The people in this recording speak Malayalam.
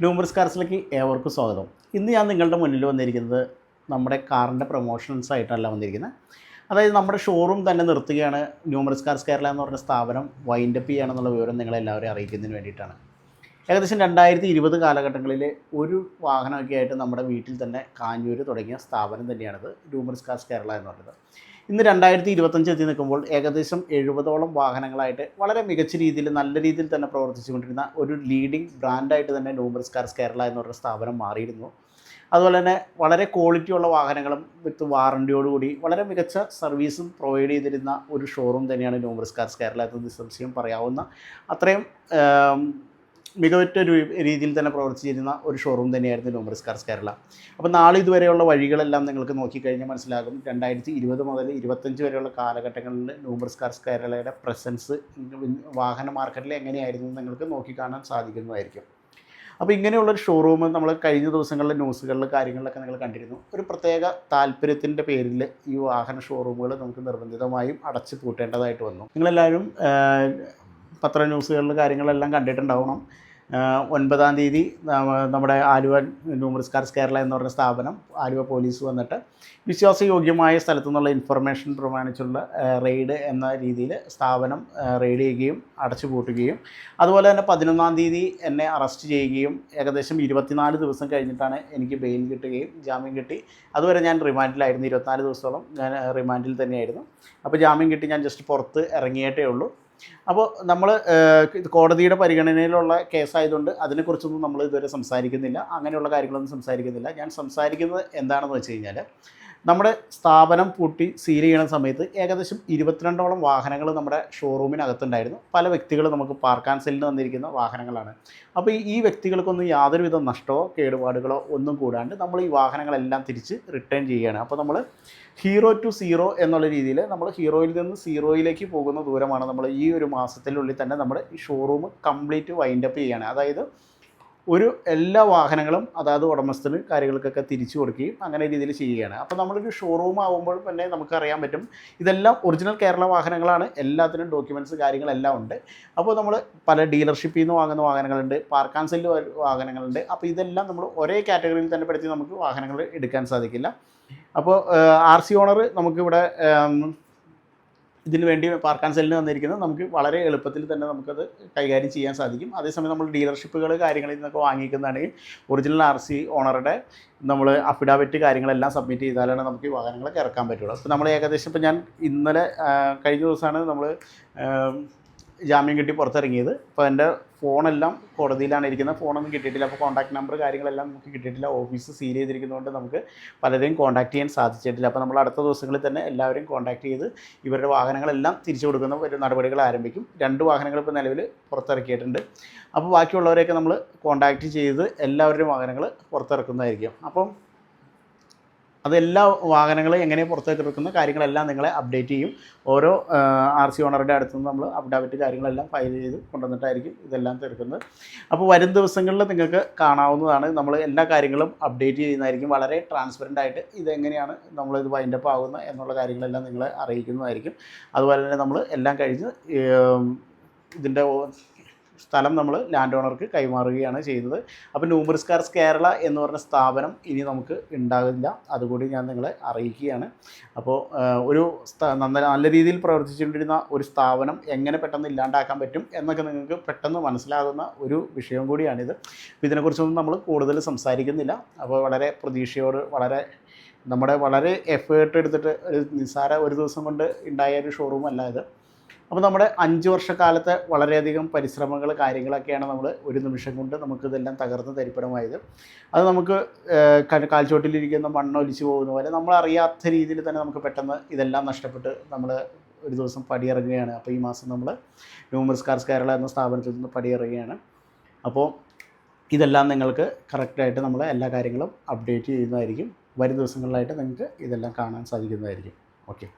ന്യൂമറിസ് കാർസിലേക്ക് ഏവർക്കും സ്വാഗതം. ഇന്ന് ഞാൻ നിങ്ങളുടെ മുന്നിൽ വന്നിരിക്കുന്നത് നമ്മുടെ കാറിന്റെ പ്രൊമോഷൻസ് ആയിട്ടല്ല വന്നിരിക്കുന്നത്. അതായത് നമ്മുടെ ഷോറൂം തന്നെ നിർത്തുകയാണ് ന്യൂമറസ് കാർസ് കേരള എന്ന് പറഞ്ഞ സ്ഥാപനം വൈൻഡപ്പ് ചെയ്യുകയാണെന്നുള്ള വിവരം നിങ്ങളെല്ലാവരും അറിയിക്കുന്നതിന് വേണ്ടിയിട്ടാണ്. ഏകദേശം രണ്ടായിരത്തി ഇരുപത് കാലഘട്ടങ്ങളിൽ ഒരു വാഹനമൊക്കെ ആയിട്ട് നമ്മുടെ വീട്ടിൽ തന്നെ കാഞ്ഞൂർ തുടങ്ങിയ സ്ഥാപനം തന്നെയാണിത് ന്യൂമറസ് കാർസ് കേരള എന്ന് പറയുന്നത്. ഇന്ന് രണ്ടായിരത്തി ഇരുപത്തഞ്ച് എത്തി നിൽക്കുമ്പോൾ ഏകദേശം എഴുപതോളം വാഹനങ്ങളായിട്ട് വളരെ മികച്ച രീതിയിൽ നല്ല രീതിയിൽ തന്നെ പ്രവർത്തിച്ചുകൊണ്ടിരുന്ന ഒരു ലീഡിംഗ് ബ്രാൻഡായിട്ട് തന്നെ നൂമറിസ് കാർസ് കേരള എന്ന് പറഞ്ഞ സ്ഥാപനം മാറിയിരുന്നു. അതുപോലെ തന്നെ വളരെ ക്വാളിറ്റിയുള്ള വാഹനങ്ങളും വിത്ത് വാറണ്ടിയോടുകൂടി വളരെ മികച്ച സർവീസും പ്രൊവൈഡ് ചെയ്തിരുന്ന ഒരു ഷോറൂം തന്നെയാണ് നൂമറിസ് കാർസ് കേരള എന്ന് നിസ്സംശയം പറയാവുന്ന. അത്രയും മികവുറ്റ ഒരു രീതിയിൽ തന്നെ പ്രവർത്തിച്ചിരുന്ന ഒരു ഷോറൂം തന്നെയായിരുന്നു ഡോമറിസ് കാർസ് കേരള അപ്പോൾ നാളെ ഇതുവരെയുള്ള വഴികളെല്ലാം നിങ്ങൾക്ക് നോക്കിക്കഴിഞ്ഞാൽ മനസ്സിലാകും. രണ്ടായിരത്തി ഇരുപത് മുതൽ ഇരുപത്തഞ്ച് വരെയുള്ള കാലഘട്ടങ്ങളിൽ ഡോമറിസ് കാർസ് കേരളയുടെ പ്രസൻസ് വാഹന മാർക്കറ്റിൽ എങ്ങനെയായിരുന്നു എന്ന് നിങ്ങൾക്ക് നോക്കിക്കാണാൻ സാധിക്കുന്നതായിരിക്കും. അപ്പോൾ ഇങ്ങനെയുള്ളൊരു ഷോറൂം നമ്മൾ കഴിഞ്ഞ ദിവസങ്ങളിലെ ന്യൂസുകളിൽ കാര്യങ്ങളിലൊക്കെ നിങ്ങൾ കണ്ടിരുന്നു. ഒരു പ്രത്യേക താല്പര്യത്തിന്റെ പേരിൽ ഈ വാഹന ഷോറൂമുകൾ നമുക്ക് നിർബന്ധിതമായും അടച്ചു പൂട്ടേണ്ടതായിട്ട് വന്നു. നിങ്ങളെല്ലാവരും പത്ര ന്യൂസുകളിൽ കാര്യങ്ങളെല്ലാം കണ്ടിട്ടുണ്ടാവണം. ഒൻപതാം തീയതി നമ്മുടെ ആലുവ ന്യൂമറിസ് കാർസ് കേരള എന്ന് പറഞ്ഞ സ്ഥാപനം ആലുവ പോലീസ് വന്നിട്ട് വിശ്വാസയോഗ്യമായ സ്ഥലത്തു നിന്നുള്ള ഇൻഫർമേഷൻ പ്രമാണിച്ചുള്ള റെയ്ഡ് എന്ന രീതിയിൽ സ്ഥാപനം റെയ്ഡ് ചെയ്യുകയും അടച്ചു പൂട്ടുകയും അതുപോലെ തന്നെ പതിനൊന്നാം തീയതി എന്നെ അറസ്റ്റ് ചെയ്യുകയും ഏകദേശം ഇരുപത്തിനാല് ദിവസം കഴിഞ്ഞിട്ടാണ് എനിക്ക് ബെയിൽ കിട്ടുകയും ജാമ്യം കിട്ടി. അതുവരെ ഞാൻ റിമാൻഡിലായിരുന്നു ഇരുപത്തിനാല് ദിവസത്തോളം ഞാൻ റിമാൻഡിൽ തന്നെയായിരുന്നു. അപ്പോൾ ജാമ്യം കിട്ടി ഞാൻ ജസ്റ്റ് പുറത്ത് ഇറങ്ങിയിട്ടേ ഉള്ളൂ. അപ്പോൾ നമ്മൾ കോടതിയുടെ പരിഗണനയിലുള്ള കേസായതുകൊണ്ട് അതിനെക്കുറിച്ചൊന്നും നമ്മൾ ഇതുവരെ സംസാരിക്കുന്നില്ല. അങ്ങനെയുള്ള കാര്യങ്ങളൊന്നും സംസാരിക്കുന്നില്ല. ഞാൻ സംസാരിക്കുന്നത് എന്താണെന്ന് വെച്ച് കഴിഞ്ഞാൽ നമ്മുടെ സ്ഥാപനം പൂട്ടി സീൽ ചെയ്യണ സമയത്ത് ഏകദേശം ഇരുപത്തിരണ്ടോളം വാഹനങ്ങൾ നമ്മുടെ ഷോറൂമിനകത്തുണ്ടായിരുന്നു. പല വ്യക്തികൾ നമുക്ക് പാർക്കാൻ സെല്ലിന് വന്നിരിക്കുന്ന വാഹനങ്ങളാണ്. അപ്പോൾ ഈ- വ്യക്തികൾക്കൊന്നും യാതൊരുവിധ നഷ്ടമോ കേടുപാടുകളോ ഒന്നും കൂടാണ്ട് നമ്മൾ ഈ വാഹനങ്ങളെല്ലാം തിരിച്ച് റിട്ടേൺ ചെയ്യുകയാണ്. അപ്പോൾ നമ്മൾ ഹീറോ ടു സീറോ എന്നുള്ള രീതിയിൽ നമ്മൾ ഹീറോയിൽ നിന്ന് സീറോയിലേക്ക് പോകുന്ന ദൂരമാണ് നമ്മൾ ഈ ഒരു മാസത്തിനുള്ളിൽ തന്നെ നമ്മുടെ ഷോറൂം കംപ്ലീറ്റ് വൈൻഡപ്പ് ചെയ്യുകയാണ്. അതായത് ഒരു എല്ലാ വാഹനങ്ങളും അതായത് ഉടമസ്ഥന് കാര്യങ്ങൾക്കൊക്കെ തിരിച്ചു കൊടുക്കുകയും അങ്ങനെ രീതിയിൽ ചെയ്യുകയാണ്. അപ്പോൾ നമ്മളൊരു ഷോറൂം ആകുമ്പോൾ തന്നെ നമുക്കറിയാൻ പറ്റും ഇതെല്ലാം ഒറിജിനൽ കേരള വാഹനങ്ങളാണ്. എല്ലാത്തിനും ഡോക്യുമെന്റ്സ് കാര്യങ്ങളെല്ലാം ഉണ്ട്. അപ്പോൾ നമ്മൾ പല ഡീലർഷിപ്പിൽ നിന്ന് വാങ്ങുന്ന വാഹനങ്ങളുണ്ട് പാർക്ക് ആൻഡ് സെല്ല് വാഹനങ്ങളുണ്ട്. അപ്പോൾ ഇതെല്ലാം നമ്മൾ ഒരേ കാറ്റഗറിയിൽ തന്നെ പെടുത്തി നമുക്ക് വാഹനങ്ങൾ എടുക്കാൻ സാധിക്കില്ല. അപ്പോൾ ആർ സി ഓണർ നമുക്കിവിടെ ഇതിന് വേണ്ടി പാർക്ക് ആൻഡ് സെല്ലിന് വന്നിരിക്കുന്നത് നമുക്ക് വളരെ എളുപ്പത്തിൽ തന്നെ നമുക്കത് കൈകാര്യം ചെയ്യാൻ സാധിക്കും. അതേസമയം നമ്മൾ ഡീലർഷിപ്പുകൾ കാര്യങ്ങളിൽ നിന്നൊക്കെ വാങ്ങിക്കുന്നതാണെങ്കിൽ ഒറിജിനൽ ആർ സി ഓണറുടെ നമ്മൾ അഫിഡാവിറ്റ് കാര്യങ്ങളെല്ലാം സബ്മിറ്റ് ചെയ്താലാണ് നമുക്ക് ഈ വാഹനങ്ങളൊക്കെ ഇറക്കാൻ പറ്റുള്ളൂ. അപ്പോൾ നമ്മൾ ഏകദേശം ഇപ്പോൾ ഞാൻ ഇന്നലെ കഴിഞ്ഞ ദിവസമാണ് നമ്മൾ ജാമ്യം കിട്ടി പുറത്തിറങ്ങിയത്. അപ്പോൾ എന്റെ ഫോണെല്ലാം കോടതിയിലാണ് ഇരിക്കുന്നത്. ഫോണൊന്നും കിട്ടിയിട്ടില്ല. അപ്പോൾ കോൺടാക്ട് നമ്പർ കാര്യങ്ങളെല്ലാം നമുക്ക് കിട്ടിയിട്ടില്ല. ഓഫീസ് സീൽ ചെയ്തിരിക്കുന്നതുകൊണ്ട് നമുക്ക് പലരെയും കോൺടാക്ട് ചെയ്യാൻ സാധിച്ചിട്ടില്ല. അപ്പോൾ നമ്മൾ അടുത്ത ദിവസങ്ങളിൽ തന്നെ എല്ലാവരെയും കോൺടാക്ട് ചെയ്ത് ഇവരുടെ വാഹനങ്ങളെല്ലാം തിരിച്ചു കൊടുക്കുന്ന ഒരു നടപടികൾ ആരംഭിക്കും. രണ്ട് വാഹനങ്ങൾ ഇപ്പോൾ നിലവിൽ പുറത്തിറക്കിയിട്ടുണ്ട്. അപ്പോൾ ബാക്കിയുള്ളവരെയൊക്കെ നമ്മൾ കോൺടാക്ട് ചെയ്ത് എല്ലാവരുടെയും വാഹനങ്ങൾ പുറത്തിറക്കുന്നതായിരിക്കും. അപ്പം അതെല്ലാ വാഹനങ്ങളും എങ്ങനെ പുറത്തേക്ക് എടുക്കുന്ന കാര്യങ്ങളെല്ലാം നിങ്ങളെ അപ്ഡേറ്റ് ചെയ്യും. ഓരോ ആർ സി ഓണറുടെ അടുത്ത് നിന്ന് നമ്മൾ അപ്ഡാവിറ്റ് കാര്യങ്ങളെല്ലാം ഫയൽ ചെയ്ത് കൊണ്ടുവന്നിട്ടായിരിക്കും ഇതെല്ലാം തീർക്കുന്നത്. അപ്പോൾ വരും ദിവസങ്ങളിൽ നിങ്ങൾക്ക് കാണാവുന്നതാണ്. നമ്മൾ എല്ലാ കാര്യങ്ങളും അപ്ഡേറ്റ് ചെയ്യുന്നതായിരിക്കും. വളരെ ട്രാൻസ്പെറന്റ് ആയിട്ട് ഇതെങ്ങനെയാണ് നമ്മളിത് വൈൻഡപ്പ് ആകുന്നത് എന്നുള്ള കാര്യങ്ങളെല്ലാം നിങ്ങളെ അറിയിക്കുന്നതായിരിക്കും. അതുപോലെ തന്നെ നമ്മൾ എല്ലാം കഴിഞ്ഞ് ഇതിന്റെ സ്ഥലം നമ്മൾ ലാൻഡ് ഓണർക്ക് കൈമാറുകയാണ് ചെയ്തത് അപ്പോൾ ന്യൂമറിസ് കാർസ് കേരള എന്ന് പറഞ്ഞ സ്ഥാപനം ഇനി നമുക്ക് ഉണ്ടാകില്ല അതുകൂടി ഞാൻ നിങ്ങളെ അറിയിക്കുകയാണ്. അപ്പോൾ ഒരു നല്ല രീതിയിൽ പ്രവർത്തിച്ചുകൊണ്ടിരുന്ന ഒരു സ്ഥാപനം എങ്ങനെ പെട്ടെന്ന് ഇല്ലാണ്ടാക്കാൻ പറ്റും എന്നൊക്കെ നിങ്ങൾക്ക് പെട്ടെന്ന് മനസ്സിലാകുന്ന ഒരു വിഷയം കൂടിയാണിത്. അപ്പോൾ ഇതിനെക്കുറിച്ചൊന്നും നമ്മൾ കൂടുതൽ സംസാരിക്കുന്നില്ല. അപ്പോൾ വളരെ പ്രതീക്ഷയോട് വളരെ നമ്മുടെ വളരെ എഫേർട്ട് എടുത്തിട്ട് നിസ്സാര ഒരു ദിവസം കൊണ്ട് ഉണ്ടായ ഒരു ഷോറൂം അല്ല ഇത്. അപ്പോൾ നമ്മുടെ അഞ്ച് വർഷക്കാലത്തെ വളരെയധികം പരിശ്രമങ്ങൾ കാര്യങ്ങളൊക്കെയാണ് നമ്മൾ ഒരു നിമിഷം കൊണ്ട് നമുക്കിതെല്ലാം തകർന്ന് തരിപ്പണമായത്. അത് നമുക്ക് കാൽച്ചോട്ടിലിരിക്കുന്ന മണ്ണൊലിച്ചു പോകുന്ന പോലെ നമ്മൾ അറിയാത്ത രീതിയിൽ തന്നെ നമുക്ക് പെട്ടെന്ന് ഇതെല്ലാം നഷ്ടപ്പെട്ട് നമ്മൾ ഒരു ദിവസം പടിയിറങ്ങുകയാണ്. അപ്പോൾ ഈ മാസം നമ്മൾ ന്യൂമറിസ് കാർസ് കേരള എന്ന സ്ഥാപനത്തിൽ നിന്ന് പടിയിറങ്ങുകയാണ്. അപ്പോൾ ഇതെല്ലാം നിങ്ങൾക്ക് കറക്റ്റായിട്ട് നമ്മൾ എല്ലാ കാര്യങ്ങളും അപ്ഡേറ്റ് ചെയ്യുന്നതായിരിക്കും. വരും ദിവസങ്ങളിലായിട്ട് നിങ്ങൾക്ക് ഇതെല്ലാം കാണാൻ സാധിക്കുന്നതായിരിക്കും. ഓക്കെ